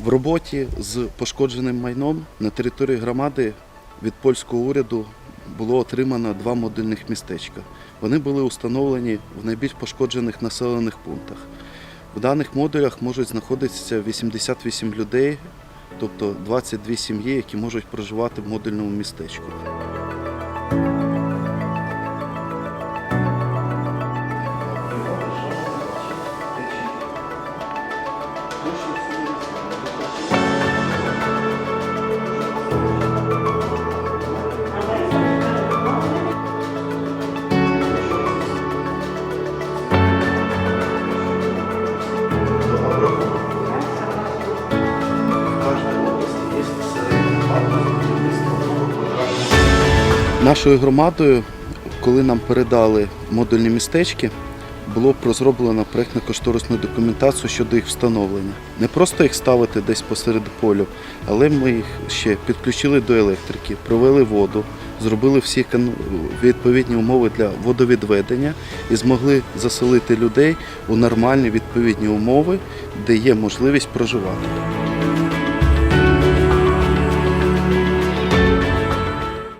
В роботі з пошкодженим майном на території громади від польського уряду було отримано два модульних містечка. Вони були установлені в найбільш пошкоджених населених пунктах. В даних модулях можуть знаходитися 88 людей, тобто 22 сім'ї, які можуть проживати в модульному містечку. Нашою громадою, коли нам передали модульні містечки, було розроблено проєктно-кошторисну документацію щодо їх встановлення. Не просто їх ставити десь посеред полю, але ми їх ще підключили до електрики, провели воду, зробили всі відповідні умови для водовідведення і змогли заселити людей у нормальні відповідні умови, де є можливість проживати.